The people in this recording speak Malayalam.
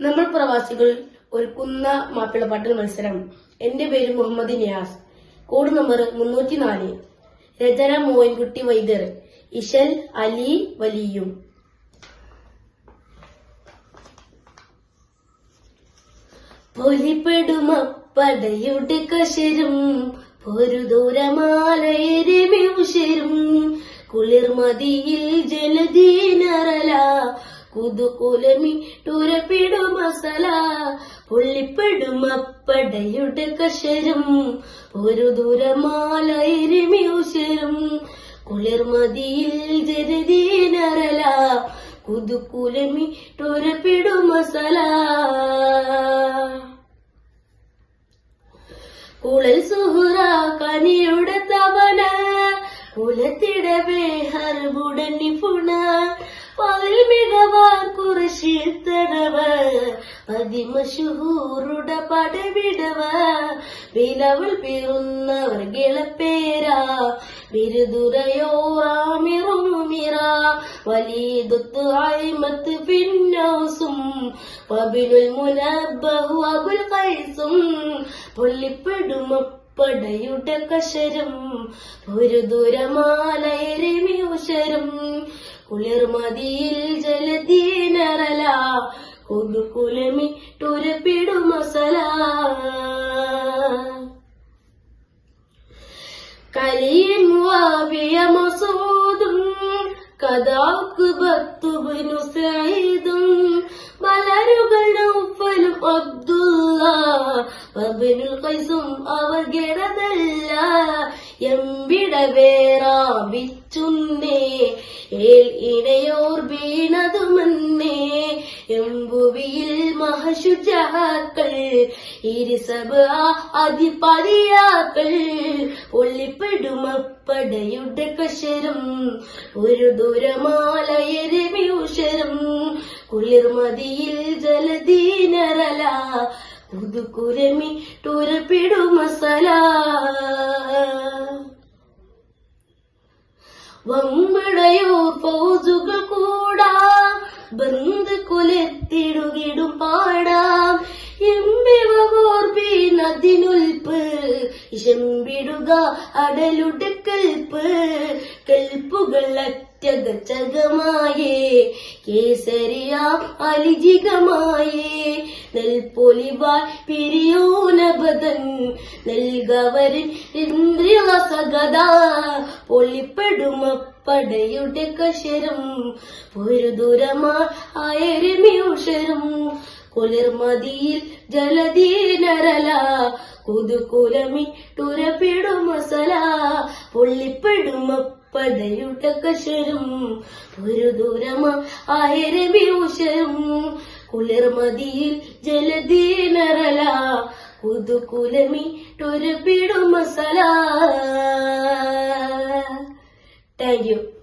നമ്മൾ പ്രവാസികൾ ഒരുക്കുന്ന മാപ്പിളപ്പാട്ട് മത്സരം. എന്റെ പേര് മുഹമ്മദ് നിയാസ്. കോഡ് നമ്പർ മുന്നൂറ്റി നാല് രചന മോയിൻകുട്ടി വൈദ്യർ. ഇഷൽ അലി വലിയും. പൊലിപ്പെടുമപ്പടയുടെ കശരും ഒരു ദൂരമാലയരിമിഷരും കുളിർമതിയിൽ ജലദീനറല കുതുകുലമി ടുരപ്പിടു മസല പൊള്ളിപ്പെടുമപ്പടയുടെ കശരും ഒരു ദൂരമാലയരിമിഷരും കുളിർമതിയിൽ ജനതീനറല കുതുകുലമി ടുരപ്പിടു മസല മികവാൻ അതിമശൂറുട പടവിടവ. വിലവൾ പിറുന്നവർ ഗിളപ്പേരാ. ബിരുദുരയോറാമിറുമിറ വലിയതൊത്ത് അയിമത്ത് പിന്നോസും. വബിനുൽ മുനബഹു അബുൽ ഖൈസും. പൊള്ളിപ്പെടുമപ്പടയുടെ കശരം. ഒരു ദൂരമാലയരമിയൂശരം കുളിർമതിയിൽ ജലദീനറല. കുലുകുലമി ടുരപ്പിടുമസല കലിയൻ വാവിയ മസൂദും കഥാക്ക് ബത്തുബിനു സൈദും മലരുകൾ നൗഫലും അബ്ദുള്ള വബിനുൽ ഖൈസും അവർ ഗിടതല്ല എമ്പിട വേറാവിച്ചുന്നേ ഏൽ ഇണയോർ വീണതുമെന്നേ. എമ്പുവിയിൽ മഹശുജാക്കൾ ഇരിസബ് അതിപതിയാക്കൾ. ഒള്ളിപ്പെടുമപ്പടയുടെ കശരം ഒരു ദുരമാലയരമ്യൂഷരം കുളിർമതിയിൽ ജലദീനറല പുതുക്കുരമി ടുരപ്പിടുമസല വമ്പിടയോ പൗസുകൾ കൂടാ. ബന്ധു കുലത്തിടുകിടും പാടാം. എമ്പിവോർബി നദിനുൽപ്പ് ഇശമ്പിടുക അടലുടെ കൽപ്പ് കൽപ്പുകൾ അറ്റകച്ചകമായേ കേസരിയ അലിജികമായേ നെൽപ്പൊലിവായ് പിരിയോനബദൻ നൽകവരിൻ ഇന്ദ്രിയസഗത പൊളിപ്പെടുമപ്പടയുടെ കശരം ഒരു ദൂരമാ ആയരമിയൂഷരം കുളിർമതിയിൽ ജലധീനരല ടുരപ്പിടുമസല പൊള്ളിപ്പെടുമപ്പടയുടെ കശരം ഒരു ദൂരമ ആയരമിയൂഷരം കുളിർമതിയിൽ ജലധീനരല കുതുകുലമി ടുരപ്പിടുമസല Thank you.